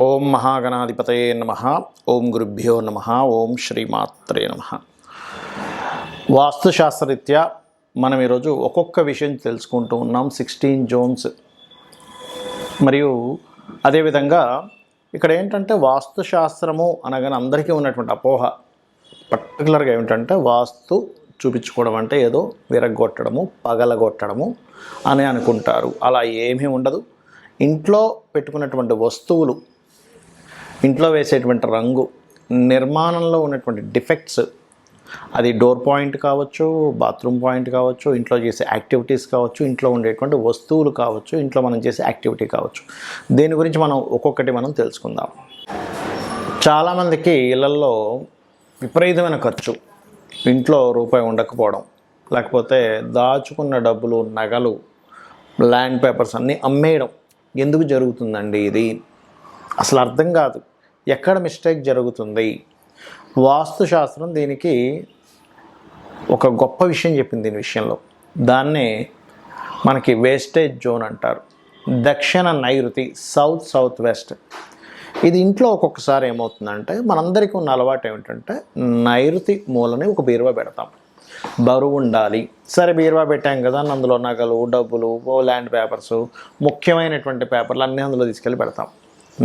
ఓం మహాగణాధిపతయే నమ. ఓం గురుభ్యో నమ. ఓం శ్రీమాత్రే నమ. వాస్తుశాస్త్రరీత్యా మనం ఈరోజు ఒక్కొక్క విషయం తెలుసుకుంటూ ఉన్నాం సిక్స్టీన్ జోన్స్. మరియు అదేవిధంగా ఇక్కడ ఏంటంటే వాస్తుశాస్త్రము అనగానే అందరికీ ఉన్నటువంటి అపోహ. పర్టికులర్గా ఏమిటంటే వాస్తు చూపించుకోవడం అంటే ఏదో విరగొట్టడము పగలగొట్టడము అని అనుకుంటారు. అలా ఏమీ ఉండదు. ఇంట్లో పెట్టుకున్నటువంటి వస్తువులు ఇంట్లో వేసేటువంటి రంగు నిర్మాణంలో ఉన్నటువంటి డిఫెక్ట్స్ అది డోర్ పాయింట్ కావచ్చు బాత్రూమ్ పాయింట్ కావచ్చు ఇంట్లో చేసే యాక్టివిటీస్ కావచ్చు ఇంట్లో ఉండేటువంటి వస్తువులు కావచ్చు ఇంట్లో మనం చేసే యాక్టివిటీ కావచ్చు. దీని గురించి మనం ఒక్కొక్కటి మనం తెలుసుకుందాం. చాలామందికి ఇళ్ళల్లో విపరీతమైన ఖర్చు ఇంట్లో రూపాయి ఉండకపోవడం లేకపోతే దాచుకున్న డబ్బులు నగలు ల్యాండ్ పేపర్స్ అన్నీ అమ్మేయడం. ఎందుకు జరుగుతుందండి ఇది? అసలు అర్థం కాదు. ఎక్కడ మిస్టేక్ జరుగుతుంది? వాస్తుశాస్త్రం దీనికి ఒక గొప్ప విషయం చెప్పింది దీని విషయంలో. దాన్నే మనకి వేస్టేజ్ జోన్ అంటారు. దక్షిణ నైరుతి సౌత్ సౌత్ వెస్ట్. ఇది ఇంట్లో ఒక్కొక్కసారి ఏమవుతుందంటే మనందరికీ ఉన్న అలవాటు ఏమిటంటే నైరుతి మూలని ఒక బీరువా పెడతాం. బరువు ఉండాలి. సరే బీరువా పెట్టాం కదా అని అందులో నగలు డబ్బులు ఓ ల్యాండ్ పేపర్స్ ముఖ్యమైనటువంటి పేపర్లు అన్నీ అందులో తీసుకెళ్ళి పెడతాం.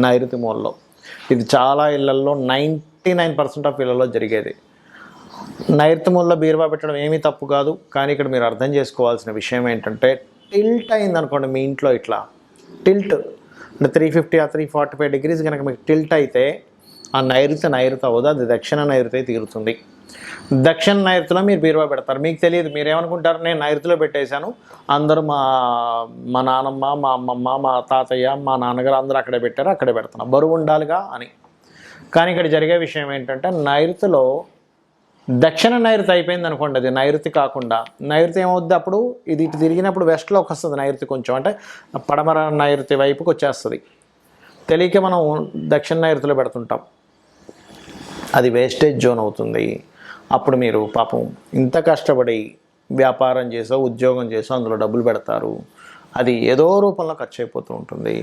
నైరుతి మూలలో ఇది చాలా ఇళ్ళలో నైంటీ నైన్ పర్సెంట్ ఆఫ్ ఇళ్ళలో జరిగేది. నైరుతి మూలలో బీరువా పెట్టడం ఏమీ తప్పు కాదు కానీ ఇక్కడ మీరు అర్థం చేసుకోవాల్సిన విషయం ఏంటంటే టిల్ట్ అయింది అనుకోండి మీ ఇంట్లో ఇట్లా. టిల్ట్. అంటే త్రీ ఫిఫ్టీ ఆ త్రీ ఫార్టీ ఫైవ్ డిగ్రీస్ కనుక మీకు టిల్ట్ అయితే ఆ నైరుతి నైరుతి అవ్వదు అది దక్షిణ నైరుతి తీరుతుంది. దక్షిణ నైరుతిలో మీరు బీరువా పెడతారు. మీకు తెలియదు మీరు ఏమనుకుంటారు నేను నైరుతిలో పెట్టేశాను. అందరూ మా మా నానమ్మ మా అమ్మమ్మ మా తాతయ్య మా నాన్నగారు అందరూ అక్కడే పెట్టారు అక్కడే పెడతాను బరువు ఉండాలిగా అని. కానీ ఇక్కడ జరిగే విషయం ఏంటంటే నైరుతిలో దక్షిణ నైరుతి అయిపోయింది అనుకోండి అది నైరుతి కాకుండా. నైరుతి ఏమవుద్ది అప్పుడు? ఇది ఇటు తిరిగినప్పుడు వెస్ట్లోకి వస్తుంది నైరుతి కొంచెం. అంటే పడమర నైరుతి వైపుకి వచ్చేస్తుంది. తెలియక మనం దక్షిణ నైరుతిలో పెడుతుంటాం. వేస్టేజ్ జోన్ అవుతుంది. అప్పుడు మీరు పాపం ఇంత కష్టపడి వ్యాపారం చేసో ఉద్యోగం చేసో అందులో డబ్బులు పెడతారు. అది ఏదో రూపంలో ఖర్చు అయిపోతూ ఉంటుంది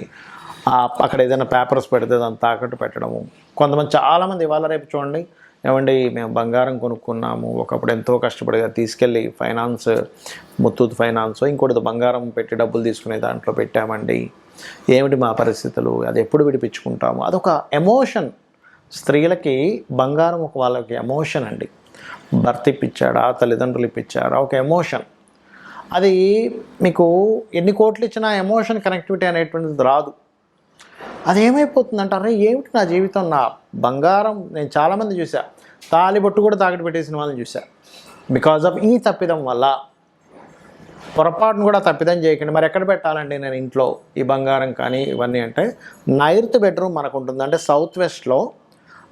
అక్కడ ఏదైనా పేపర్స్ పెడితే దాన్ని తాకట్టు పెట్టడము. కొంతమంది చాలామంది ఇవాళ రేపు చూడండి ఏమండి మేము బంగారం కొనుక్కున్నాము. ఒకప్పుడు ఎంతో కష్టపడి తీసుకెళ్ళి ఫైనాన్స్ ముత్తూత్ ఫైనాన్స్ ఇంకోటి బంగారం పెట్టి డబ్బులు తీసుకునే దాంట్లో పెట్టామండి. ఏమిటి మా పరిస్థితులు? అది ఎప్పుడు విడిపించుకుంటాము? అదొక ఎమోషన్ స్త్రీలకి బంగారం ఒక వాళ్ళకి ఎమోషన్ అండి. భర్త ఇప్పించాడా తల్లిదండ్రులు ఇప్పించారా? ఒక ఎమోషన్ అది మీకు ఎన్ని కోట్లు ఇచ్చినా ఎమోషన్ కనెక్టివిటీ అనేటువంటిది రాదు. అది ఏమైపోతుందంటే అరే ఏమిటి నా జీవితం? నా బంగారం నేను చాలామంది చూసా. తాలిబొట్టు కూడా తాకట్టు పెట్టేసిన వాళ్ళని చూసా. బికాజ్ ఆఫ్ ఈ తప్పిదం వల్ల పొరపాటును కూడా తప్పిదం చేయకండి. మరి ఎక్కడ పెట్టాలండి నేను ఇంట్లో ఈ బంగారం కానీ ఇవన్నీ అంటే నైరుత్ బెడ్రూమ్ మనకు ఉంటుంది. అంటే సౌత్ వెస్ట్లో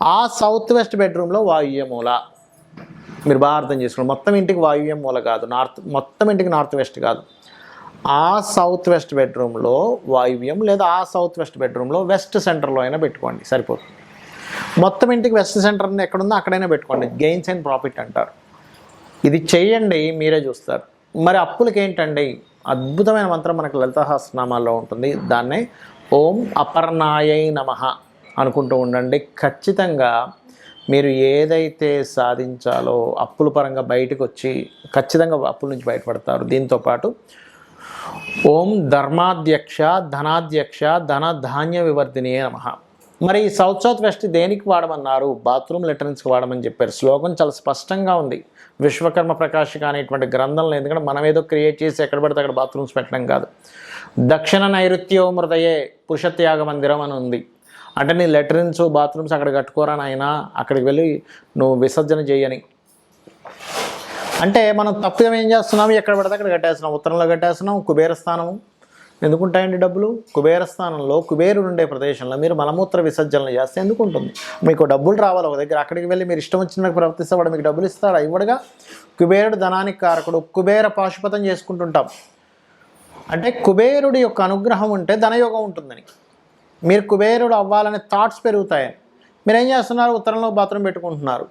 ఆ సౌత్ వెస్ట్ బెడ్రూమ్లో వాయువ్య మూల. మీరు బాగా అర్థం చేసుకోండి. మొత్తం ఇంటికి వాయువ్య మూల కాదు. నార్త్ మొత్తం ఇంటికి నార్త్ వెస్ట్ కాదు. ఆ సౌత్ వెస్ట్ బెడ్రూమ్లో వాయువ్యం లేదా ఆ సౌత్ వెస్ట్ బెడ్రూమ్లో వెస్ట్ సెంటర్లో అయినా పెట్టుకోండి. సరిపోతుంది మొత్తం ఇంటికి వెస్ట్ సెంటర్ ఎక్కడుందో అక్కడైనా పెట్టుకోండి. గెయిన్స్ అండ్ ప్రాఫిట్ అంటారు. ఇది చేయండి మీరే చూస్తారు. మరి అప్పులకి ఏంటండి అద్భుతమైన మంత్రం మనకు లలితహాస్నామాల్లో ఉంటుంది. దాన్నే ఓం అపర్ణాయై నమ. అనుకుంటూ ఉండండి. ఖచ్చితంగా మీరు ఏదైతే సాధించాలో అప్పుల పరంగా బయటకు వచ్చి ఖచ్చితంగా అప్పుల నుంచి బయటపడతారు. దీంతోపాటు ఓం ధర్మాధ్యక్ష ధనాధ్యక్ష ధన ధాన్య వివర్ధిని నమ. మరి ఈ సౌత్ సౌత్ వెస్ట్ దేనికి వాడమన్నారు? బాత్రూమ్ లెటర్న్స్కి వాడమని చెప్పారు. శ్లోకం చాలా స్పష్టంగా ఉంది. విశ్వకర్మ ప్రకాశిక అనేటువంటి గ్రంథంలో ఎందుకంటే మనం ఏదో క్రియేట్ చేసి ఎక్కడ పడితే అక్కడ బాత్రూమ్స్ పెట్టడం కాదు. దక్షిణ నైరుత్యో మృదయే పురుషత్యాగ మందిరం అని ఉంది. అంటే నీ లెటరిన్స్ బాత్రూమ్స్ అక్కడ కట్టుకోరా నాయన అక్కడికి వెళ్ళి నువ్వు విసర్జన చేయని. అంటే మనం తప్పుగా ఏం చేస్తున్నాం? ఎక్కడ పడితే అక్కడ కట్టేస్తున్నాం. ఉత్తరంలో కట్టేస్తున్నాం కుబేరస్థానము ఎందుకుంటాయండి డబ్బులు? కుబేర స్థానంలో కుబేరుడు ఉండే ప్రదేశంలో మీరు మలమూత్ర విసర్జనలు చేస్తే ఎందుకు ఉంటుంది మీకు డబ్బులు రావాలి ఒక దగ్గర. అక్కడికి వెళ్ళి మీరు ఇష్టం వచ్చినట్టు ప్రవర్తిస్తే వాడు మీకు డబ్బులు ఇస్తాడు? ఇవ్వడుగా. కుబేరుడు ధనానికి కారకుడు. కుబేర పాశుపతం చేసుకుంటుంటాం. అంటే కుబేరుడి యొక్క అనుగ్రహం ఉంటే ధనయోగం ఉంటుందని. మీరు కుబేరుడు అవ్వాలనే థాట్స్ పెరుగుతాయని మీరు ఏం చేస్తున్నారు? ఉత్తరంలో బాత్రూమ్ పెట్టుకుంటున్నారు.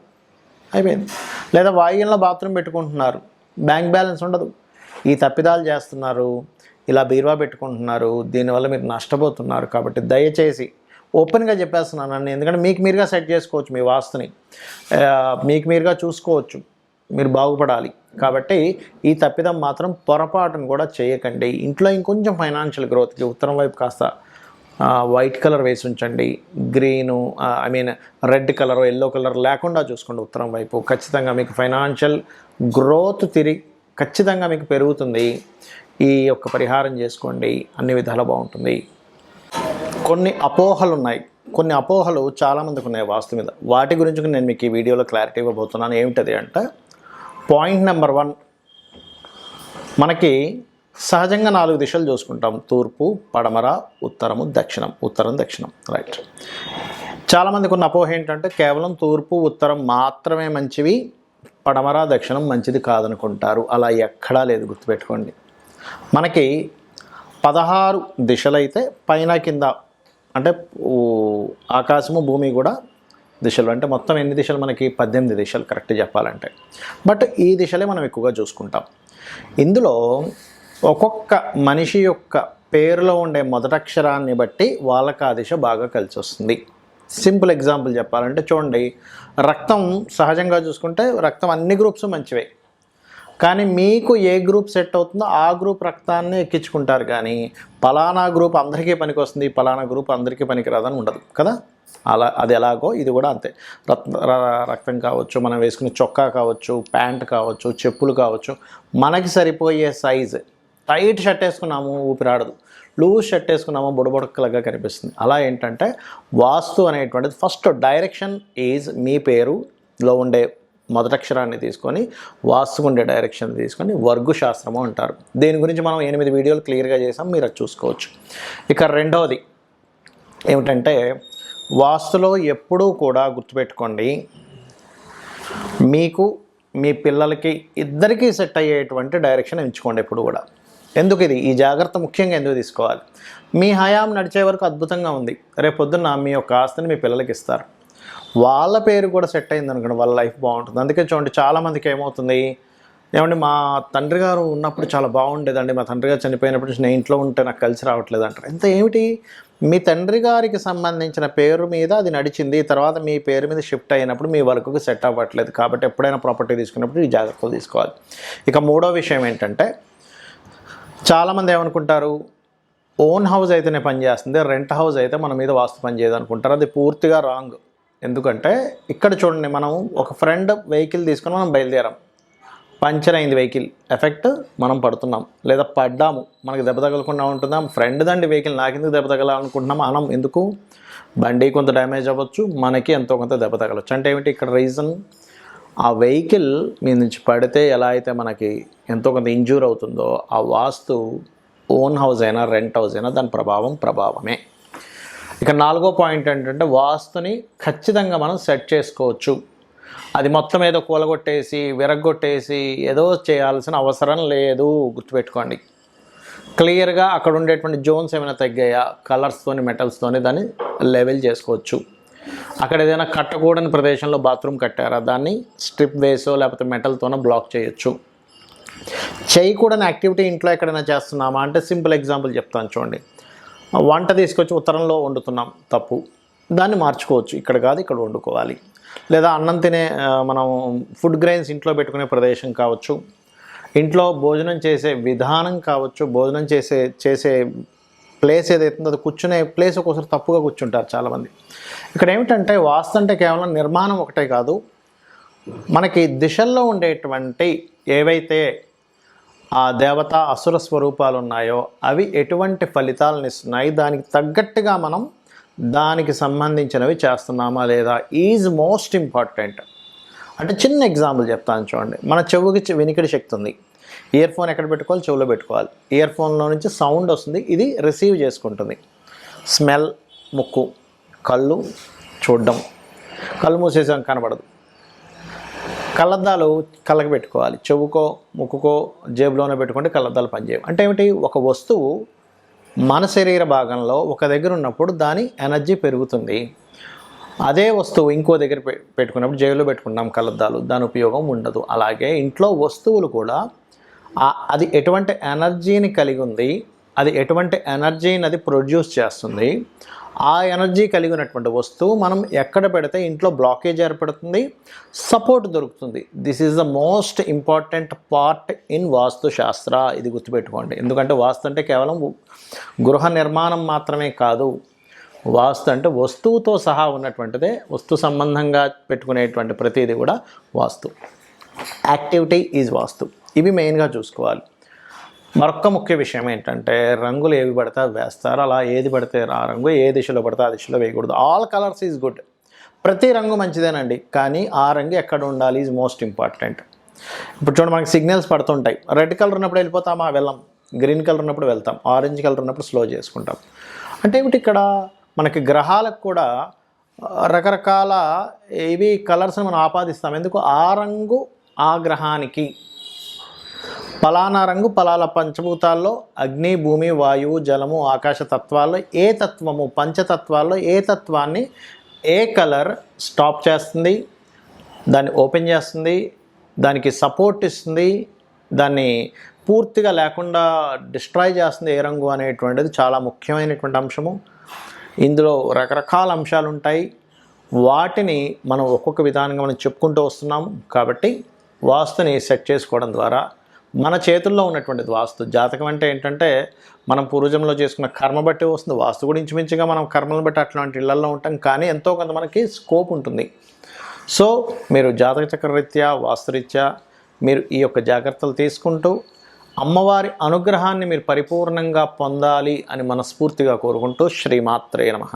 అయిపోయింది. లేదా వాయువ్యంలో బాత్రూమ్ పెట్టుకుంటున్నారు. బ్యాంక్ బ్యాలెన్స్ ఉండదు. ఈ తప్పిదాలు చేస్తున్నారు. ఇలా బీరువా పెట్టుకుంటున్నారు. దీనివల్ల మీరు నష్టపోతున్నారు కాబట్టి దయచేసి ఓపెన్గా చెప్పేస్తున్నానండి ఎందుకంటే మీకు మీరుగా సెట్ చేసుకోవచ్చు మీ వాస్తుని. మీకు మీరుగా చూసుకోవచ్చు. మీరు బాగుపడాలి. కాబట్టి ఈ తప్పిదం మాత్రం పొరపాటును కూడా చేయకండి. ఇంట్లో ఇంకొంచెం ఫైనాన్షియల్ గ్రోత్కి ఉత్తరం వైపు కాస్త వైట్ కలర్ వేసి ఉంచండి. Green I mean red colour yellow colour లేకుండా చూసుకోండి ఉత్తరం వైపు. ఖచ్చితంగా మీకు ఫైనాన్షియల్ గ్రోత్ తిరిగి ఖచ్చితంగా మీకు పెరుగుతుంది. ఈ యొక్క పరిహారం చేసుకోండి. అన్ని విధాలు బాగుంటుంది. కొన్ని అపోహలు ఉన్నాయి కొన్ని అపోహలు చాలామందికి ఉన్నాయి వాస్తు మీద. వాటి గురించి నేను మీకు ఈ వీడియోలో క్లారిటీ ఇవ్వబోతున్నాను. ఏమిటది అంటే పాయింట్ నెంబర్ వన్ మనకి సహజంగా నాలుగు దిశలు చూసుకుంటాం. తూర్పు పడమర ఉత్తరము దక్షిణం. ఉత్తరం దక్షిణం. రైట్ చాలామందికి ఉన్న అపోహ ఏంటంటే కేవలం తూర్పు ఉత్తరం మాత్రమే మంచివి పడమర దక్షిణం మంచిది కాదనుకుంటారు. అలా ఎక్కడా లేదు గుర్తుపెట్టుకోండి. మనకి పదహారు దిశలైతే పైన కింద అంటే ఆకాశము భూమి కూడా దిశలు. అంటే మొత్తం ఎన్ని దిశలు? మనకి పద్దెనిమిది దిశలు కరెక్ట్ చెప్పాలంటే. బట్ ఈ దిశలే మనం ఎక్కువగా చూసుకుంటాం. ఇందులో ఒక్కొక్క మనిషి యొక్క పేరులో ఉండే మొదటక్షరాన్ని బట్టి వాళ్ళకి ఆ దిశ బాగా కలిసి వస్తుంది సింపుల్ ఎగ్జాంపుల్ చెప్పాలంటే చూడండి రక్తం సహజంగా చూసుకుంటే రక్తం అన్ని గ్రూప్స్ మంచివే. కానీ మీకు ఏ గ్రూప్ సెట్ అవుతుందో ఆ గ్రూప్ రక్తాన్ని ఎక్కించుకుంటారు కానీ పలానా గ్రూప్ అందరికీ పనికి వస్తుంది పలానా గ్రూప్ అందరికీ పనికిరాదని ఉండదు కదా? అలా అది ఎలాగో ఇది కూడా అంతే. రక్త రక్తం కావచ్చు మనం వేసుకునే చొక్కా కావచ్చు ప్యాంట్ కావచ్చు చెప్పులు కావచ్చు మనకి సరిపోయే సైజ్. టైట్ షర్ట్ వేసుకున్నాము ఊపిరాడదు. లూజ్ షర్ట్ వేసుకున్నాము బుడబుడకలుగా కనిపిస్తుంది. అలా ఏంటంటే వాస్తు అనేటువంటిది ఫస్ట్ డైరెక్షన్ ఈజ్ మీ పేరులో ఉండే మొదటక్షరాన్ని తీసుకొని వాస్తు ఉండే డైరెక్షన్ తీసుకొని వర్గు శాస్త్రము అంటారు. దీని గురించి మనం ఎనిమిది వీడియోలు క్లియర్గా చేసాం మీరు అది చూసుకోవచ్చు. ఇక రెండవది ఏమిటంటే వాస్తులో ఎప్పుడూ కూడా గుర్తుపెట్టుకోండి మీకు మీ పిల్లలకి ఇద్దరికీ సెట్ అయ్యేటువంటి డైరెక్షన్ ఎంచుకోండి ఎప్పుడు కూడా. ఎందుకు ఇది? ఈ జాగ్రత్త ముఖ్యంగా ఎందుకు తీసుకోవాలి? మీ హయాం నడిచే వరకు అద్భుతంగా ఉంది. రేపు పొద్దున్న మీ యొక్క ఆస్తిని మీ పిల్లలకి ఇస్తారు. వాళ్ళ పేరు కూడా సెట్ అయింది అనుకోండి వాళ్ళ లైఫ్ బాగుంటుంది. అందుకే చూడండి చాలామందికి ఏమవుతుంది? ఏమండి మా తండ్రి గారు ఉన్నప్పుడు చాలా బాగుండేదండి. మా తండ్రి గారు చనిపోయినప్పుడు నేను ఇంట్లో ఉంటే నాకు కలిసి రావట్లేదు అంటారు. ఎంత ఏమిటి? మీ తండ్రి గారికి సంబంధించిన పేరు మీద అది నడిచింది తర్వాత మీ పేరు మీద షిఫ్ట్ అయినప్పుడు మీ వర్క్కి సెట్ అవ్వట్లేదు. కాబట్టి ఎప్పుడైనా ప్రాపర్టీ తీసుకున్నప్పుడు ఈ జాగ్రత్తలు తీసుకోవాలి. ఇక మూడో విషయం ఏంటంటే చాలామంది ఏమనుకుంటారు ఓన్ హౌస్ అయితేనే పనిచేస్తుంది రెంట్ హౌస్ అయితే మన మీద వాస్తు పనిచేయదు అనుకుంటారు. అది పూర్తిగా రాంగ్. ఎందుకంటే ఇక్కడ చూడండి మనం ఒక ఫ్రెండ్ వెహికల్ తీసుకొని మనం బయలుదేరాం. పంచర్ అయింది వెహికల్. ఎఫెక్ట్ మనం పడుతున్నాం. లేదా పడ్డాము. మనకి దెబ్బ తగలకుండా ఉంటుందా? ఫ్రెండ్ దండి వెహికల్. నాకెందుకు దెబ్బ తగలాలనుకుంటున్నాం? మనం ఎందుకు? బండి కొంత డ్యామేజ్ అవ్వచ్చు. మనకి ఎంతో కొంత దెబ్బ తగలవచ్చు అంటే ఏమిటి? ఇక్కడ రీజన్ ఆ వెహికల్ మీద నుంచి పడితే ఎలా అయితే మనకి ఎంతో కొంత ఇంజూర్ అవుతుందో ఆ వాస్తు ఓన్ హౌస్ అయినా రెంట్ హౌస్ అయినా దాని ప్రభావం ప్రభావమే. ఇక నాలుగో పాయింట్ ఏంటంటే వాస్తుని ఖచ్చితంగా మనం సెట్ చేసుకోవచ్చు. అది మొత్తం ఏదో కూలగొట్టేసి విరగొట్టేసి ఏదో చేయాల్సిన అవసరం లేదు. గుర్తుపెట్టుకోండి. క్లియర్గా అక్కడ ఉండేటువంటి జోన్స్ ఏమైనా తగ్గాయా? కలర్స్తోని మెటల్స్తోని దాన్ని లెవెల్ చేసుకోవచ్చు. అక్కడ ఏదైనా కట్టకూడని ప్రదేశంలో బాత్రూమ్ కట్టారా? దాన్ని స్ట్రిప్ వేసో లేకపోతే మెటల్తోనో బ్లాక్ చేయొచ్చు. చేయకూడని యాక్టివిటీ ఇంట్లో ఎక్కడైనా చేస్తున్నామా? అంటే సింపుల్ ఎగ్జాంపుల్ చెప్తాను చూడండి. వంట తీసుకొచ్చి ఉత్తరంలో వండుతున్నాం తప్పు. దాన్ని మార్చుకోవచ్చు. ఇక్కడ కాదు ఇక్కడ వండుకోవాలి. లేదా అన్నం తినే మనం ఫుడ్ గ్రెయిన్స్ ఇంట్లో పెట్టుకునే ప్రదేశం కావచ్చు. ఇంట్లో భోజనం చేసే విధానం కావచ్చు. భోజనం చేసే చేసే ప్లేస్ ఏదైతే అది కూర్చునే ప్లేస్ ఒక్కోసారి తప్పుగా కూర్చుంటారు చాలామంది. ఇక్కడ ఏమిటంటే వాస్తు అంటే కేవలం నిర్మాణం ఒకటే కాదు మనకి దిశల్లో ఉండేటువంటి ఏవైతే ఆ దేవత అసుర స్వరూపాలు ఉన్నాయో అవి ఎటువంటి ఫలితాలను ఇస్తున్నాయి దానికి తగ్గట్టుగా మనం దానికి సంబంధించినవి చేస్తున్నామా లేదా ఈజ్ మోస్ట్ ఇంపార్టెంట్. అంటే చిన్న ఎగ్జాంపుల్ చెప్తాను చూడండి. మన చెవుకి వినికిడి శక్తి ఉంది. ఇయర్ ఫోన్ ఎక్కడ పెట్టుకోవాలి? చెవులో పెట్టుకోవాలి. ఇయర్ ఫోన్లో నుంచి సౌండ్ వస్తుంది. ఇది రిసీవ్ చేసుకుంటుంది. స్మెల్ ముక్కు కళ్ళు చూడడం. కళ్ళు మూసేసాం కనబడదు. కళ్ళద్దాలు కళ్ళకి పెట్టుకోవాలి. చెవుకో ముక్కుకో జేబులోనే పెట్టుకుంటే కళ్ళద్దాలు పనిచేయవు. అంటే ఏమిటి? ఒక వస్తువు మన శరీర భాగంలో ఒక దగ్గర ఉన్నప్పుడు దాని ఎనర్జీ పెరుగుతుంది. అదే వస్తువు ఇంకో దగ్గర పె- పెట్టుకున్నప్పుడు జేబులో పెట్టుకున్నాం కళ్ళద్దాలు. దాని ఉపయోగం ఉండదు. అలాగే ఇంట్లో వస్తువులు కూడా అది ఎటువంటి ఎనర్జీని కలిగి ఉంది? అది ఎటువంటి ఎనర్జీని అది ప్రొడ్యూస్ చేస్తుంది? ఆ ఎనర్జీ కలిగినటువంటి వస్తువు మనం ఎక్కడ పెడితే ఇంట్లో బ్లాకేజ్ ఏర్పడుతుంది? సపోర్ట్ దొరుకుతుంది. This is the most important part in vastu shastra ఇది గుర్తుపెట్టుకోండి. ఎందుకంటే వాస్తు అంటే కేవలం గృహ నిర్మాణం మాత్రమే కాదు. వాస్తు అంటే వస్తువుతో సహా ఉన్నటువంటిదే వస్తు సంబంధంగా పెట్టుకునేటువంటి ప్రతిదీ కూడా వాస్తు. యాక్టివిటీ ఈజ్ వాస్తు. ఇవి మెయిన్గా చూసుకోవాలి. మరొక ముఖ్య విషయం ఏంటంటే రంగులు ఏవి పడితే అవి వేస్తారు. అలా ఏది పడితే ఆ రంగు ఏ దిశలో పడితే ఆ దిశలో వేయకూడదు. ఆల్ కలర్స్ ఈజ్ గుడ్ ప్రతి రంగు మంచిదేనండి. కానీ ఆ రంగు ఎక్కడ ఉండాలి ఈజ్ మోస్ట్ ఇంపార్టెంట్ ఇప్పుడు చూడండి మనకి సిగ్నల్స్ పడుతుంటాయి. రెడ్ కలర్ ఉన్నప్పుడు వెళ్ళిపోతామా? వెళ్ళాం. గ్రీన్ కలర్ ఉన్నప్పుడు వెళ్తాం. ఆరెంజ్ కలర్ ఉన్నప్పుడు స్లో చేసుకుంటాం. అంటే ఏమిటి ఇక్కడ? మనకి గ్రహాలకు కూడా రకరకాల ఇవి కలర్స్ని మనం ఆపాదిస్తాం. ఎందుకు? ఆ రంగు ఆ గ్రహానికి పలానా రంగు పలాల పంచభూతాల్లో అగ్ని భూమి వాయువు జలము ఆకాశ తత్వాల్లో ఏ తత్వము పంచతత్వాల్లో ఏ తత్వాన్ని ఏ కలర్ స్టాప్ చేస్తుంది దాన్ని ఓపెన్ చేస్తుంది దానికి సపోర్ట్ ఇస్తుంది దాన్ని పూర్తిగా లేకుండా డిస్ట్రాయ్ చేస్తుంది ఏ రంగు అనేటువంటిది చాలా ముఖ్యమైనటువంటి అంశము. ఇందులో రకరకాల అంశాలు ఉంటాయి. వాటిని మనం ఒక్కొక్క విధానంగా మనం చెప్పుకుంటూ వస్తున్నాం కాబట్టి వాస్తుని సెట్ చేసుకోవడం ద్వారా మన చేతుల్లో ఉన్నటువంటిది వాస్తు. జాతకం అంటే ఏంటంటే మనం పూర్వజంలో చేసుకున్న కర్మ బట్టి వస్తుంది. వాస్తు కూడా ఇంచుమించుగా మనం కర్మలను బట్టి అట్లాంటి ఇళ్ళలో ఉంటాం. కానీ ఎంతో కొంత మనకి స్కోప్ ఉంటుంది. సో మీరు జాతక చక్రరీత్యా వాస్తురీత్యా మీరు ఈ యొక్క జాగ్రత్తలు తీసుకుంటూ అమ్మవారి అనుగ్రహాన్ని మీరు పరిపూర్ణంగా పొందాలి అని మనస్ఫూర్తిగా కోరుకుంటూ శ్రీమాత్రే నమః.